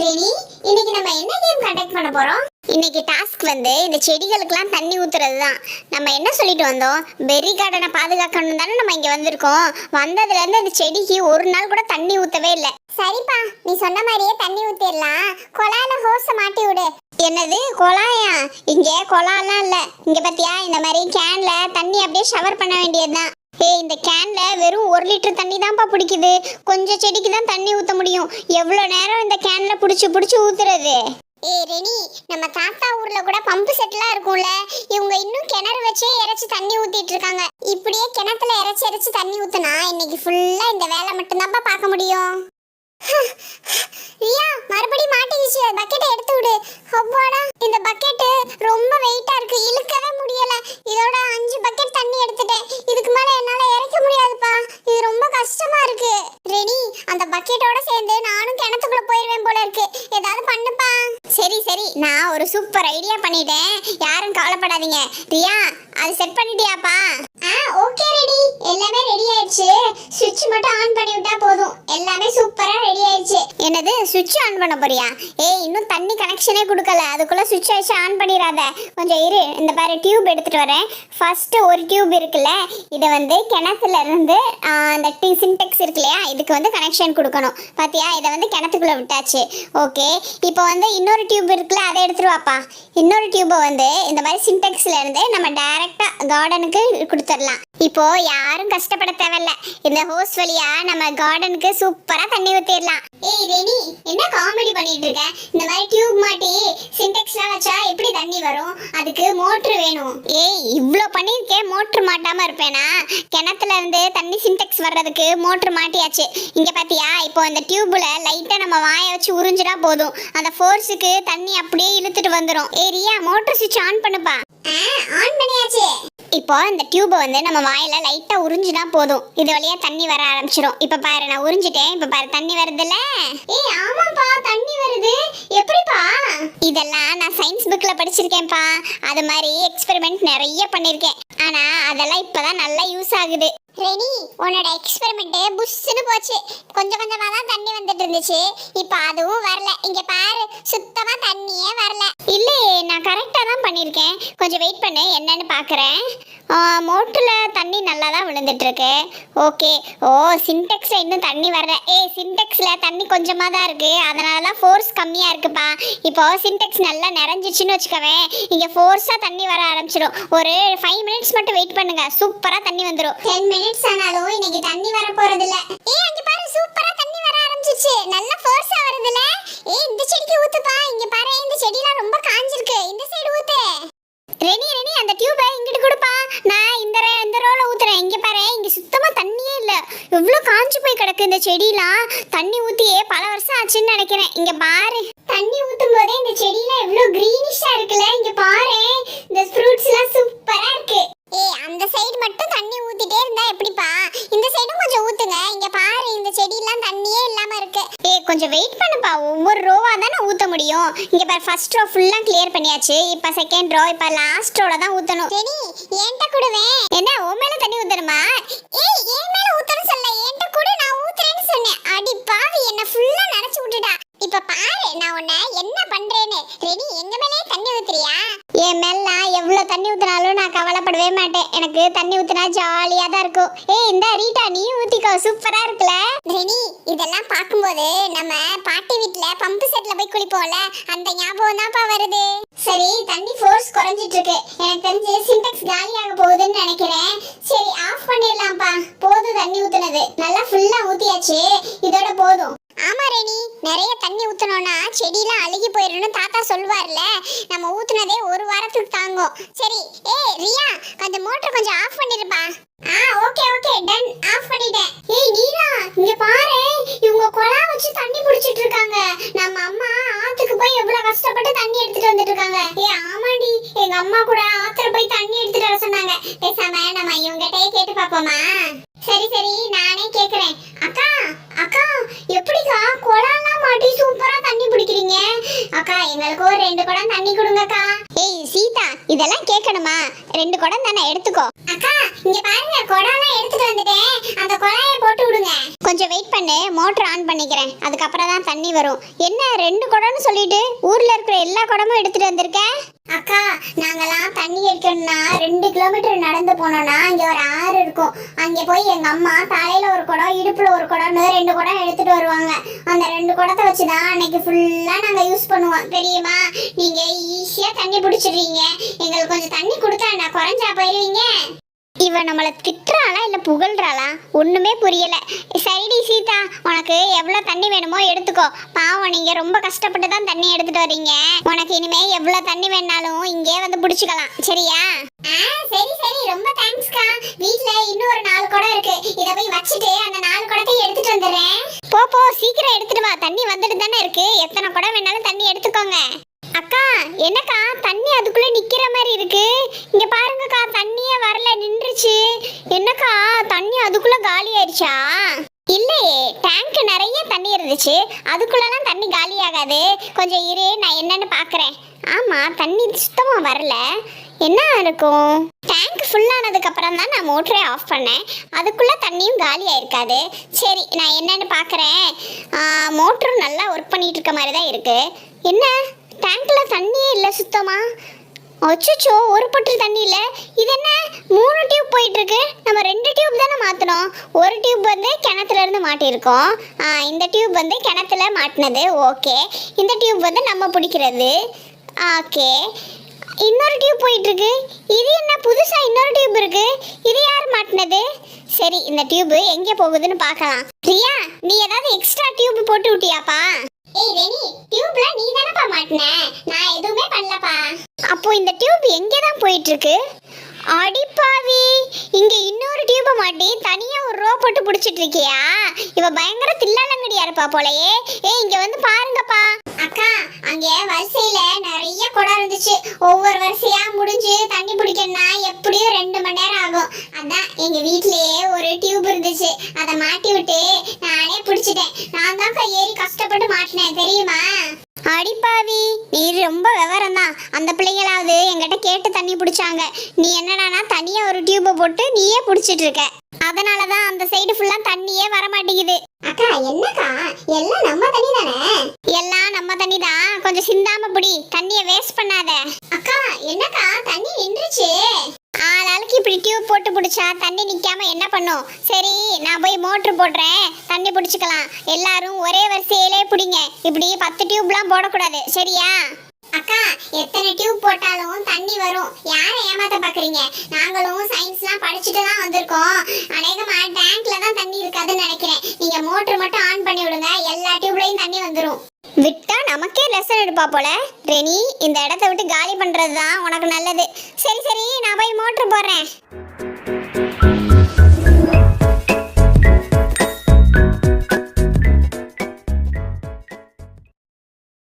Rennie இன்னைக்கு நம்ம என்ன கேம் கண்டக்ட் பண்ண போறோம்? இன்னைக்கு டாஸ்க் வந்து இந்த செடிகளுக்கெல்லாம் தண்ணி ஊத்துறது தான் நம்ம என்ன சொல்லிட்டு வந்தோம்? பெர்ரி கார்டனை பாதுகாக்கணும் தானே நம்ம இங்க வந்திருக்கோம். வந்ததுல இருந்து இந்த செடிக்கு ஒரு நாள் கூட தண்ணி ஊத்தவே இல்லை. சரிப்பா நீ சொன்ன மாதிரியே தண்ணி ஊத்திடலாம். குழாயில ஹோஸ மாட்டி விடு. என்னது குழாயா? இங்கே குழாலாம் இல்லை. இங்கே பார்த்தியா இந்த மாதிரி கேனில் தண்ணி அப்படியே ஷவர் பண்ண வேண்டியதுதான். ஏய் இந்த கேன்ல வெறும் ஒரு லிட்டர் தண்ணி தான்ப்பா பிடிக்குது. கொஞ்சம் செடிக்கு தான் தண்ணி ஊத்த முடியும். எவ்வளோ நேரம் இந்த கேன்ல பிடிச்சி பிடிச்சி ஊத்துறது? ஏய் ரெனி நம்ம தாத்தா ஊர்ல கூட பம்பு செட்லாம் இருக்கும்ல. இவங்க இன்னும் கிணறு வச்சே இறைச்சி தண்ணி ஊத்திட்டு இருக்காங்க. இப்படியே கிணத்துல இறைச்சி இறைச்சி தண்ணி ஊத்துனா இன்னைக்கு ஃபுல்லா இந்த வேலை மட்டும்தான்ப்பா பார்க்க முடியும். ரியா மறுபடியும் மாட்டிக்கிச்சு. பக்கெட்டை எடுத்து விடு அவ்வாடா இந்த பக்கெட்டு ரொம்ப வெயிட்டா இருக்கு இழுக்கவே முடியல இதோட அஞ்சு பக்கெட் தண்ணி எடுத்துட்டேன் இதுக்கு மேல என்னால இறக்க முடியாதுப்பா இது ரொம்ப கஷ்டமா இருக்கு ரெடி அந்த பக்கெட்டோட சேர்ந்து நானும் கிணத்துக்குள்ள போயிருவேன் போல இருக்கு ஏதாவது பண்ணுப்பா சரி நான் ஒரு சூப்பர் ஐடியா பண்ணிட்டேன். யாரும் கவலைப்படாதீங்க. ரியா அது செட் பண்ணிட்டியாப்பா? ஆ ஓகே ரெடி எல்லாமே ரெடி ஆயிடுச்சு. சுவிட்ச் மட்டும் ஆன் பண்ணி விட்டா போதும். எல்லாமே சூப்பரா ரெடி ஆயிடுச்சு. என்னது சுவிட்ச் ஆன் பண்ண போறியா? ஏய் இன்னும் தண்ணி கனெக்ஷனே கொடுக்கல. அதுக்குள்ள சுவிட்ச் வச்சு ஆன் பண்ணிடாத. கொஞ்சம் இரு. இந்த பாரு டியூப் எடுத்துட்டு வரேன். ஃபர்ஸ்ட் ஒரு டியூப் இருக்குல்ல இதை வந்து கிணத்துல இருந்து அந்த டி சின்டெக்ஸ் இருக்கு இல்லையா இதுக்கு வந்து கனெக்ஷன் கொடுக்கணும். பாத்தியா? இதை வந்து கிணத்துக்குள்ள விட்டாச்சு. ஓகே இப்போ வந்து இன்னொரு டியூப் இருக்குல்ல அதை எடுத்துட்டு வாப்பா. இன்னொரு டியூபை வந்து இந்த மாதிரி சின்டெக்ஸ்ல இருந்து நம்ம டைரக்டா கார்டனுக்கு கொடுத்துடலாம். இப்போ யாரும் கஷ்டப்பட தேவையில்ல. இந்த ஹோஸ் வழியா நம்ம கார்டனுக்கு சூப்பரா தண்ணி ஊத்திடலாம். ஏய் ரெனி என்ன காமெடி பண்ணிட்டு இருக்க? இந்த மாதிரி டியூப் மாட்டி சின்டெக்ஸ்லாம் வச்சா எப்படி தண்ணி வரும்? அதுக்கு மோட்ரு வேணும். ஏய் இவ்வளோ பண்ணியிருக்கேன் மோட்ரு மாட்டாம இருப்பேனா? கிணத்துல இருந்து தண்ணி சின்டெக்ஸ் வர்றதுக்கு மோட்ரு மாட்டியாச்சு. இங்க பாத்தியா இப்போ அந்த டியூப்ல லைட்டா நம்ம வாயை வச்சு உறிஞ்சிடா போதும். அந்த ஃபோர்ஸுக்கு தண்ணி அப்படியே இழுத்துட்டு வந்துடும் ஏரியா மோட்டர் சுவிட்ச் ஆன் பண்ணுப்பா. ஆன் பண்ணியாச்சு. இப்போ இந்த டியூபை வந்து நம்ம வாயில லைட்டா உறிஞ்சினா போதும். இது வழியா தண்ணி வர ஆரம்பிச்சிடும் இப்ப பாரு நான் உறிஞ்சிட்டேன். இப்ப பாரு தண்ணி வருதுல்ல? ஏய் ஆமாப்பா தண்ணி வருது. எப்படிப்பா? இதெல்லாம் நான் சயின்ஸ் புக்ல படிச்சிருக்கேன்ப்பா. அது மாதிரி எக்ஸ்பெரிமெண்ட் நிறைய பண்ணிருக்கேன். ஆனா அதெல்லாம் இப்பதான் நல்லா யூஸ் ஆகுது. ரெனி உன்னோட எக்ஸ்பெரிமெண்ட் புஷ்ஷுன்னு போச்சு. கொஞ்சம் கொஞ்சமா தான் தண்ணி வந்துட்டு இருந்துச்சு. இப்போ அதுவும் வரல. இங்க பாரு சுத்தமா தண்ணியே வரல. இல்லையே நான் கரெக்டா தான் பண்ணிருக்கேன் கொஞ்சம் வெயிட் பண்ணு என்னன்னு பாக்குறேன். மோட்டரில் தண்ணி நல்லா தான் விழுந்துட்டு இருக்கு ஓகே. ஓ சின்டெக்ஸ்ல இன்னும் தண்ணி வரல. ஏய் சின்டெக்ஸ்ல தண்ணி கொஞ்சமா தான் இருக்கு. அதனால தான் ஃபோர்ஸ் கம்மியா இருக்குப்பா. இப்போ சின்டெக்ஸ் நல்லா நிறைஞ்சிச்சுன்னு வச்சுக்கவேன். இங்க ஃபோர்ஸா தண்ணி வர ஆரம்பிச்சிடும் ஒரு ஃபைவ் மினிட்ஸ் மட்டும் வெயிட் பண்ணுங்க. சூப்பரா தண்ணி வந்துடும் டென் மினிட்ஸ் ஆனாலும் இன்னைக்கு தண்ணி வர போறது இல்ல ஏய் அங்க பாரு சூப்பரா தண்ணி வர ஆரம்பிச்சிச்சு. நல்ல ஃபோர்ஸா வருதுல. ஏய் இந்த செடிக்கு ஊத்துப்பா. இங்க பாரு இந்த செடிலாம் ரொம்ப காஞ்சிருக்கு. இந்த சைடு ஊத்து. ரெனி ரெனி அந்த டியூபை இங்கிட்டு இவ்வளோ காஞ்சி காஞ்சு போய் கிடக்கு இந்த செடியெலாம் தண்ணி ஊற்றியே பல வருஷம் ஆச்சுன்னு நினைக்கிறேன். இங்கே பாரு. தண்ணி ஊற்றும் போதே இந்த செடியெலாம் எவ்வளோ க்ரீனிஷாக இருக்குல்ல? இங்கே பாரு. இந்த ஃப்ரூட்ஸ்லாம் சூப்பராக இருக்கு. ஏ அந்த சைடு மட்டும் தண்ணி ஊத்திட்டே இருந்தா எப்படிப்பா? இந்த சைடும் கொஞ்சம் ஊத்துங்க. இங்க பாரு இந்த செடியெல்லாம் தண்ணியே இல்லாம இருக்கு. ஏய் கொஞ்சம் வெயிட் பண்ணுப்பா. ஒவ்வொரு ரோவா தானே ஊத்த முடியும். இங்க பாரு ஃபர்ஸ்ட் ரோ ஃபுல்லா கிளியர் பண்ணியாச்சு. இப்ப செகண்ட் ரோ இப்ப லாஸ்ட் ரோல தான் ஊத்தணும். சரி ஏன்ட்ட கொடுவேன் தண்ணி ஊத்துனா ஜாலியா தான் இருக்கும். ஏய் இந்த ரீட்டா நீ ஊத்திக்கோ. சூப்பரா இருக்குல்ல. ரெடி இதெல்லாம் பார்க்கும்போது நம்ம பாட்டி வீட்ல பம்பு செட்ல போய் குளிப்போம்ல அந்த ஞாபகம் தான்ப்பா வருது. சரி தண்ணி ஃபோர்ஸ் குறைஞ்சிட்டு இருக்கு எனக்கு தெரிஞ்சு சின்டெக்ஸ் காலியாக போகுதுன்னு நினைக்கிறேன். சரி ஆஃப் பண்ணிடலாம்ப்பா. போதும் தண்ணி ஊத்துனது. நல்லா ஃபுல்லா ஊத்தியாச்சு. இதோட போதும். ரெனி நிறைய தண்ணி ஊற்றணும்னா செடியெலாம் அழுகி போயிடணும்னு தாத்தா சொல்வார்ல நம்ம ஊத்துனதே ஒரு வாரத்துக்கு தாங்கும். சரி ஏய் ரியா அந்த மோட்டர் கொஞ்சம் ஆஃப் பண்ணிருப்பா ஆ ஓகே ஓகே டன் ஆஃப் பண்ணிட்டேன். ஏய் நீரா இங்க பாரு. இவங்க குழா வச்சு தண்ணி புடிச்சிட்டு இருக்காங்க. நம்ம அம்மா ஆத்துக்கு போய் எவ்வளவு கஷ்டப்பட்டு தண்ணி எடுத்துட்டு வந்துட்டு இருக்காங்க. ஏ ஆமாடி. எங்க அம்மா கூட ஆத்துல போய் தண்ணி எடுத்துட்டு வர சொன்னாங்க. பேசாம நம்ம இவங்ககிட்டயே கேட்டு பாப்போமா சரி சரி நானே கேக்குறேன். அக்கா அக்கா எப்படிக்கா குளம்லாம் மாட்டி சூப்பரா தண்ணி பிடிக்கிறீங்க அக்கா எங்களுக்கு ஒரு ரெண்டு குடம் தண்ணி கொடுங்கக்கா. ஏய் சீதா இதெல்லாம் கேட்கணுமா? ரெண்டு குடம் தானே எடுத்துக்கோ. அக்கா இங்க பாருங்க குடம்லாம் எடுத்துட்டு வந்துட்டேன் அந்த குழாயை போட்டு விடுங்க கொஞ்சம் வெயிட் பண்ணு மோட்டர் ஆன் பண்ணிக்கிறேன். அதுக்கப்புறம் தான் தண்ணி வரும். என்ன ரெண்டு குடம்னு சொல்லிட்டு ஊர்ல இருக்கிற எல்லா குடமும் எடுத்துட்டு வந்திருக்க? அக்கா நாங்கெல்லாம் தண்ணி எடுக்கணும்னா ரெண்டு கிலோமீட்டர் நடந்து போனோம்னா அங்கே ஒரு ஆறு இருக்கும். அங்க போய் எங்க அம்மா தலையில ஒரு குடம் இடுப்புல ஒரு குடம்னு ரெண்டு குடம் எடுத்துட்டு வருவாங்க. அந்த ரெண்டு குடத்தை வச்சுதான் அன்னைக்கு ஃபுல்லா நாங்க யூஸ் பண்ணுவோம். தெரியுமா? நீங்க ஈஸியா தண்ணி பிடிச்சிடுறீங்க. எங்களுக்கு கொஞ்சம் தண்ணி கொடுத்தா நான் குறைஞ்சா போயிருவீங்க? இவன் நம்மளை திட்டுறாளா இல்லை புகழ்றாளா? ஒன்றுமே புரியல. சரிடி சீதா உனக்கு எவ்வளோ தண்ணி வேணுமோ எடுத்துக்கோ. பாவம் நீங்கள் ரொம்ப கஷ்டப்பட்டு தான் தண்ணி எடுத்துட்டு வரீங்க. உனக்கு இனிமேல் எவ்வளோ தண்ணி வேணாலும் இங்கே வந்து பிடிச்சிக்கலாம். சரியா? சரி சரி. ரொம்ப தேங்க்ஸ்க்கா வீட்டில் இன்னும் ஒரு நாலு குடம் இருக்கு. இதை போய் வச்சுட்டு அந்த நாலு குடத்தையும் எடுத்துட்டு வந்துடுறேன். போ போ. சீக்கிரம் எடுத்துட்டு வா. தண்ணி வந்துட்டு தானே இருக்கு. எத்தனை குடம் வேணாலும் தண்ணி எடுத்துக்கோங்க. அக்கா என்னக்கா தண்ணி அதுக்குள்ள நிக்கிற மாதிரி இருக்கு. இங்க பாருங்கக்கா தண்ணியே வரல நின்றுச்சு. என்னக்கா தண்ணி அதுக்குள்ள காலி ஆயிடுச்சா இல்லையே டேங்க் நிறைய தண்ணி இருந்துச்சு. அதுக்குள்ளலாம் தண்ணி காலி ஆகாது கொஞ்சம் இரு நான் என்னன்னு பார்க்குறேன். ஆமா தண்ணி சுத்தமா வரல. என்ன இருக்கும்? டேங்க் ஃபுல்லானதுக்கு அப்புறம் தான் நான் மோட்டரை ஆஃப் பண்ணேன். அதுக்குள்ளே தண்ணியும் காலி ஆயிருக்காது சரி நான் என்னன்னு பார்க்குறேன். மோட்டரும் நல்லா ஒர்க் பண்ணிகிட்டு இருக்க மாதிரி தான் இருக்கு. என்ன? டேங்க்ல தண்ணியே இல்லை சுத்தமா. அச்சோ ஒரு பட்டு தண்ணி இல்லை. இது என்ன? மூணு டியூப் போயிட்டு இருக்கு நம்ம ரெண்டு டியூப் தானே மாற்றணும் ஒரு டியூப் வந்து கிணத்துல இருந்து மாட்டியிருக்கோம். ஆ, இந்த டியூப் வந்து கிணத்துல மாட்டினது. ஓகே. இந்த டியூப் வந்து நம்ம பிடிக்கிறது. ஓகே. இன்னொரு டியூப் போயிட்டு இருக்கு இது என்ன? புதுசா இன்னொரு டியூப் இருக்கு. இது யார் மாட்டினது? சரி இந்த டியூப் எங்கே போகுதுன்னு பார்க்கலாம். பிரியா நீ ஏதாவது எக்ஸ்ட்ரா டியூப் போட்டு விட்டியாப்பா ஏய் ரெனி டியூப்ல நீ மாட்டினேன் நான் எதுவுமே பண்ணலப்பா. அப்போ இந்த டியூப் எங்கே தான் போயிட்டு இருக்கு அடிப்பாவி. இங்க இன்னொரு டியூப மாட்டி தனியா ஒரு ரோ போட்டு புடிச்சிட்டு இருக்கியா இவ பயங்கர தில்லாலங்கடியா இருப்பா போலயே. ஏய் இங்க வந்து பாருங்கப்பா. அக்கா அங்க வரிசையில நிறைய குடம் இருந்துச்சு. ஒவ்வொரு வரிசையா முடிஞ்சு தண்ணி பிடிக்கணும்னா எப்படியும் ரெண்டு மணி நேரம் ஆகும். அதான் எங்க வீட்லயே ஒரு டியூப் இருந்துச்சு. அதை மாட்டி விட்டு நானே பிடிச்சிட்டேன். நான் தான் ஏறி கஷ்டப்பட்டு மாட்டினேன் தெரியுமா? அடிப்பாவி நீ ரொம்ப விவரம் தான் அந்த பிள்ளைங்களாவது என்கிட்ட கேட்டு தண்ணி பிடிச்சாங்க. நீ என்னடானா தனியா ஒரு டியூபை போட்டு நீயே பிடிச்சிட்டு இருக்க. அதனால தான் அந்த சைடு ஃபுல்லா தண்ணியே வர மாட்டேங்குது அக்கா என்னக்கா? எல்லாம் நம்ம தண்ணி தானே எல்லாம் நம்ம தண்ணி தான் கொஞ்சம் சிந்தாம புடி. தண்ணிய வேஸ்ட் பண்ணாத. அக்கா என்னக்கா? தண்ணி நின்றுச்சு. ஆளாளுக்கு இப்படி டியூப் போட்டு பிடிச்சா தண்ணி நிற்காம என்ன பண்ணும்? சரி நான் போய் மோட்ரு போடுறேன். தண்ணி பிடிச்சிக்கலாம். எல்லாரும் ஒரே வரிசையிலே பிடிங்க. இப்படி பத்து டியூப்லாம் போடக்கூடாது. சரியா? அக்கா எத்தனை டியூப் போட்டாலும் தண்ணி வரும். யாரை ஏமாத்த பார்க்குறீங்க நாங்களும் சயின்ஸ்லாம் படிச்சுட்டு தான் வந்திருக்கோம். அநேகமாக டேங்க்ல தான் தண்ணி இருக்காதுன்னு நினைக்கிறேன். நீங்கள் மோட்ரு மட்டும் ஆன் பண்ணி விடுங்க. எல்லா டியூப்லையும் தண்ணி வந்துடும் விட்டா நமக்கே லெசன் எடுப்பா போல. ரெனி இந்த இடத்த விட்டு காலி பண்றது தான் உனக்கு நல்லது. சரி சரி நான் போய் மோட்டர் போடுறேன்.